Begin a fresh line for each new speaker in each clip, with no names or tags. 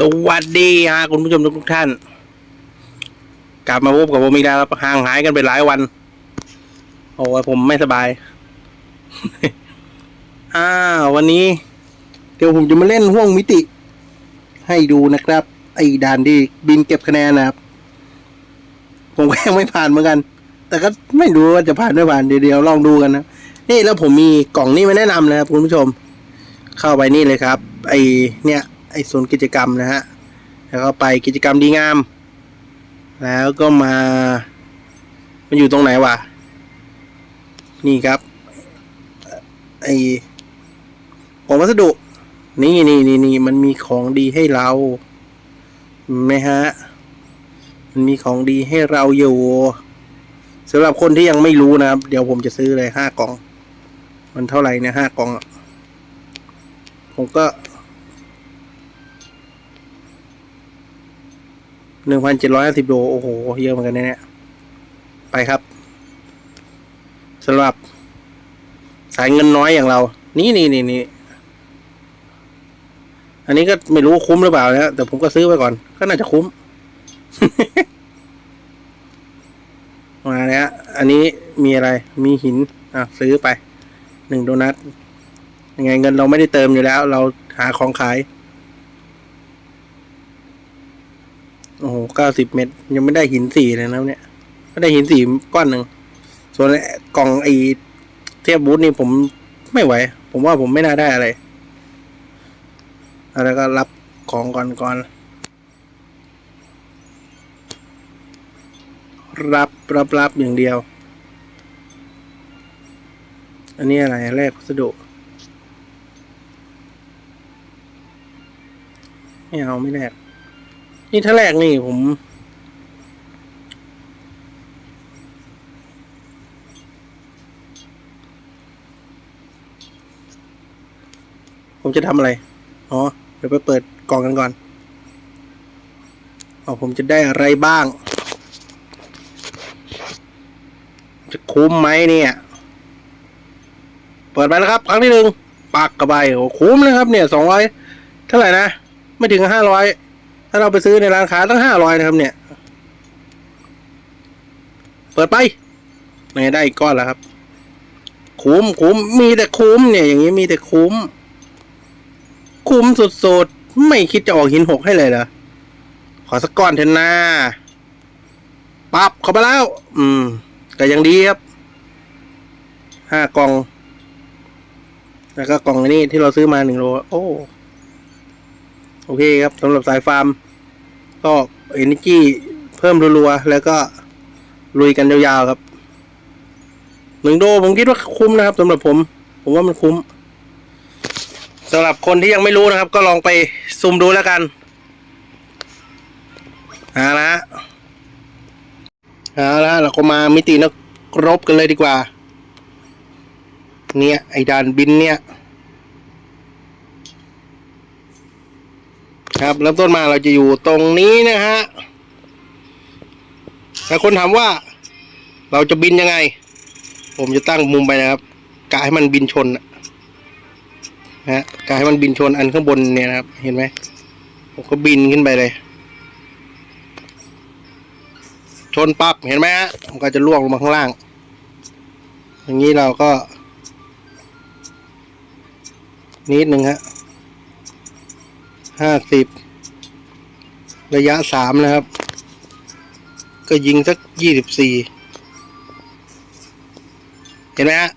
สวัสดีฮะคุณผู้ชมทุกท่าน กลับมาพบกับผมอีกแล้วครับห่างหายกันไปหลายวัน โอ้ยผมไม่สบายอ้าวันนี้ เดี๋ยวผมจะมาเล่นห่วงมิติ ให้ดูนะครับ ไอ้ด่านที่บินเก็บคะแนนนะครับ ผมก็ยังไม่ผ่านเหมือนกัน แต่ก็ไม่รู้ว่าจะผ่านไม่ผ่านเดี๋ยวเดี๋ยวลองดูกันนะนี่แล้วผมมีกล่องนี้มาแนะนำนะครับคุณผู้ชม เข้าไปนี่เลยครับ ไอเนี่ย ไอศูนย์กิจกรรมนะฮะ แล้วก็ไปกิจกรรมดีงาม แล้วก็มา มันอยู่ตรงไหนวะ นี่ครับ ไอของวัสดุ นี่นี่นี่นี่มันมีของดีให้เราไหมฮะ มันมีของดีให้เราอยู่สำหรับคนที่ยังไม่รู้นะครับ เดี๋ยวผมจะซื้อเลยห้ากล่อง มันเท่าไหร่เนี่ยห้ากล่อง ผมก็ หนึ่งพันเจ็ดร้อยห้าสิบโลโอ้โห เยอะเหมือนกันนะเนี่ย ไปครับสำหรับ สายเงินน้อยอย่างเรา นี่นี่นี่นี่อันนี้ก็ไม่รู้คุ้มหรือเปล่านะแต่ผมก็ซื้อไปก่อน ก็น่าจะคุ้ม มาแล้วอันนี้มีอะไร มีหิน อะ ซื้อไป หนึ่งโดนัทยังไงเงินเราไม่ได้เติมอยู่แล้ว เราหาของขาย โอ้โหเก้าสิบเม็ดยังไม่ได้หินสี่เลยนะเนี่ยก็ได้หินสี่ก้อนหนึ่ง ส่วนกล่องไอ้เทียบบูธนี่ผมไม่ไหว ผมว่าผมไม่น่าได้อะไรอะไรก็รับของก่อนก่อน รับรับรับอย่างเดียว อันนี้อะไรแรกพัสดุไม่เอาไม่แลก นี่ถ้าแรกนี่ผม ผมจะทำอะไร อ๋อ เดี๋ยวไปเปิดกล่องกันก่อน อ๋อ ผมจะได้อะไรบ้าง จะคุ้มไหมเนี่ย เปิดไปแล้วครับ ครั้งที่หนึ่งปักกระบายโอ้คุ้มเลยครับเนี่ยสองร้อยเท่าไหร่นะ ไม่ถึงห้าร้อย ถ้าเราไปซื้อในร้านค้าตั้งห้าร้อยนะครับเนี่ย เปิดไปไม่ได้อีกก้อนแล้วครับ คุ้มคุ้มมีแต่คุ้มเนี่ย อย่างนี้มีแต่คุ้ม คุ้มสุดๆ ไม่คิดจะออกหินหกให้เลยเหรอ ขอสักก้อนเถอะนาปับเข้าไปแล้ว อืม แต่ยังดีครับ ห้ากล่อง แล้วก็กล่องนี้ที่เราซื้อมาหนึ่งโล โอ้ โอเคครับสำหรับสายฟาร์ม ก็เอเนจีเพิ่มรัวๆ แล้วก็ลุยกันยาวๆครับหนึ่งโดผมคิดว่าคุ้มนะครับสำหรับผม ผมว่ามันคุ้มสำหรับคนที่ยังไม่รู้นะครับ ก็ลองไปซุ่มดูแล้วกันเอาละเอาละเราก็มามิตินักรบกันเลยดีกว่า เนี่ย ไอ้ดานบินเนี่ย ครับเริ่มต้นมาเราจะอยู่ตรงนี้นะฮะถ้าคนถามว่า เราจะบินยังไง ผมจะตั้งมุมไปนะครับกะให้มันบินชนนะฮะกะให้มันบินชนอันข้างบนเนี่ยนะครับ เห็นไหมผมก็บินขึ้นไปเลย ชนปั๊บเห็นไหมฮะมันก็จะล่วงลงมาข้างล่าง อย่างนี้เราก็ นิดหนึ่งฮะ ห้าสิบระยะสามนะครับ ก็ยิงสักยี่สิบสี่เห็นไหมฮะ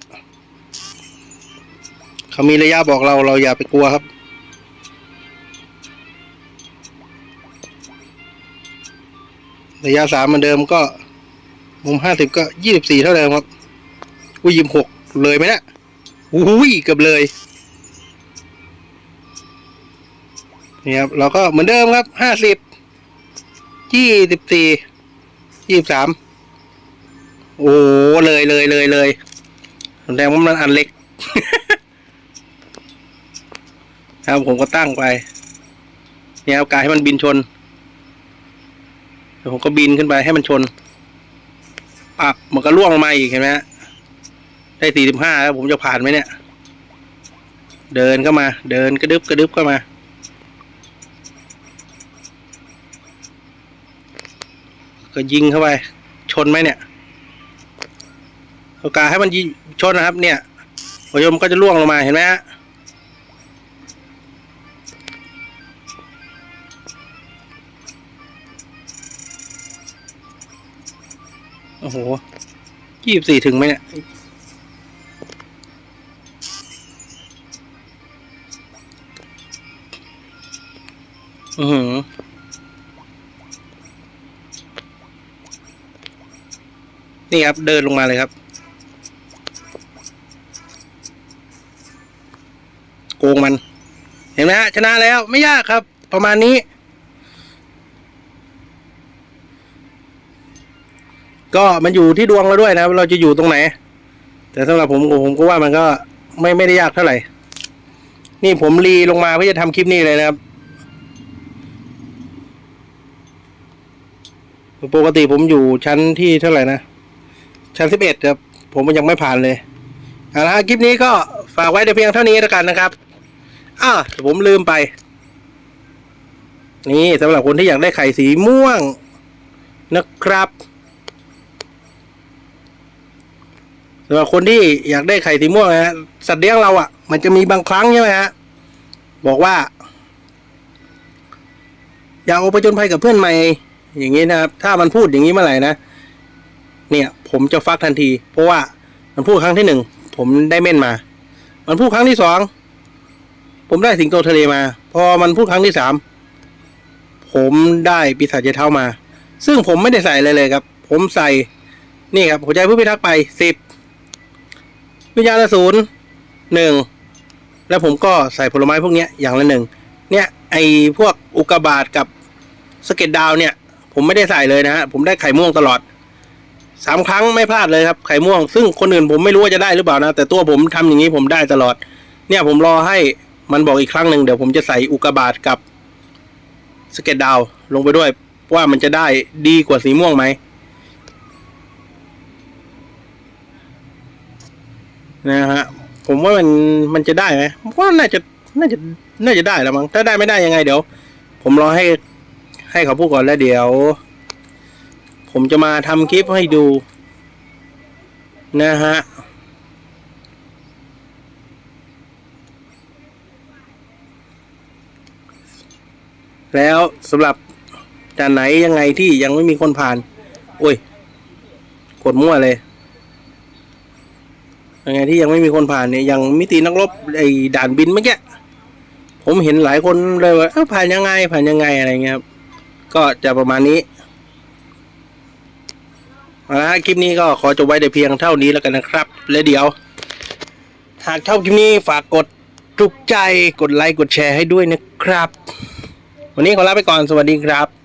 เขามีระยะบอกเราเราอย่าไปกลัวครับ ระยะสามเหมือนเดิมก็มุมห้าสิบก็ยี่สิบสี่เท่าเดิมครับอุ้ยยิมหกเลยไหมเนะี่ยอุ้ยเกือบเลย นี่ครับเราก็เหมือนเดิมครับห้าสิบยี่สิบสี่ยี่สิบสามโอ้เลยเลยเลยเลยแสดงว่ามันอันเล็ก ครับผมก็ตั้งไปเนี่ยเอากายให้มันบินชนแล้วผมก็บินขึ้นไปให้มันชนปักมันก็ล่วงลงมาอีกเห็นไหมฮะได้สี่สิบห้าแล้วผมจะผ่านไหมเนี่ย เดินเข้ามา เดินกระดึบกระดึบเข้ามา ก็ยิงเข้าไป ชนไหมเนี่ยโอกาสให้มันยิงชนนะครับ เนี่ยหัวยมก็จะล่วงลงมาเห็นไหมฮะโอ้โหยี่สิบสี่ถึงไหมเนี่ยอือหือ นี่ครับ เดินลงมาเลยครับ โกงมัน เห็นไหมฮะชนะแล้วไม่ยากครับ ประมาณนี้ ก็มันอยู่ที่ดวงเราด้วยนะเราจะอยู่ตรงไหน แต่สำหรับผมผมก็ว่ามันก็ไม่ไม่ได้ยากเท่าไหร่ นี่ผมรีลงมาเพื่อจะทำคลิปนี้เลยนะครับปกติผมอยู่ชั้นที่เท่าไหร่นะ ชั้นสิบเอ็ดครับ ผมยังไม่ผ่านเลยเอาละคลิปนี้ก็ฝากไว้แต่เพียงเท่านี้แล้วกันนะครับอ่าผมลืมไป นี่สำหรับคนที่อยากได้ไข่สีม่วงนะครับสำหรับคนที่อยากได้ไข่สีม่วงนะฮะสัตว์เลี้ยงเราอะ มันจะมีบางครั้งใช่ไหมฮะบอกว่า อยากออกไปจนภัยกับเพื่อนใหม่ อย่างนี้นะครับ ถ้ามันพูดอย่างนี้เมื่อไหร่นะเนี่ย ผมจะฟักทันที เพราะว่ามันพูดครั้งที่หนึ่งผมได้เม่นมา มันพูดครั้งที่สองผมได้สิงโตทะเลมา พอมันพูดครั้งที่สามผมได้ปีศาจเจเท้ามา ซึ่งผมไม่ได้ใส่เลยเลยครับ ผมใส่นี่ครับหัวใจผู้พิทักษ์ไปสิบวิญญาณศูนย์หนึ่งแล้วผมก็ใส่ผลไม้พวกนี้อย่างละหนึ่งเนี่ยไอพวกอุกกาบาตกับสเก็ตดาวเนี่ย ผมไม่ได้ใส่เลยนะฮะผมได้ไข่ม่วงตลอด สามครั้งไม่พลาดเลยครับไข่ม่วง ซึ่งคนอื่นผมไม่รู้ว่าจะได้หรือเปล่านะ แต่ตัวผมทำอย่างนี้ผมได้ตลอด เนี่ยผมรอให้มันบอกอีกครั้งหนึ่งเดี๋ยวผมจะใส่อุกกาบาตกับสเก็ตดาวลงไปด้วยว่ามันจะได้ดีกว่าสีม่วงไหมนะฮะผมว่ามันมันจะได้ไหมผมว่าน่าจะน่าจะน่าจะได้แล้วมั้งถ้าได้ไม่ได้ยังไงเดี๋ยว ผมรอให้ให้เขาพูดก่อนแล้วเดี๋ยว ผมจะมาทำคลิปให้ดู นะฮะ แล้วสำหรับด่านไหนยังไงที่ยังไม่มีคนผ่าน โอ้ย กดมั่วเลยยังไงที่ยังไม่มีคนผ่านเนี่ยยังมิตินักรบไอ้ด่านบินเมื่อกี้ผมเห็นหลายคนเลยว่าผ่านยังไงผ่านยังไงอะไรเงี้ยครับก็จะประมาณนี้ เอาละฮะคลิปนี้ก็ขอจบไว้แต่เพียงเท่านี้แล้วกันนะครับ และเดี๋ยว หากชอบคลิปนี้ฝากกดถูกใจกดไลค์กดแชร์ให้ด้วยนะครับ วันนี้ขอลาไปก่อนสวัสดีครับ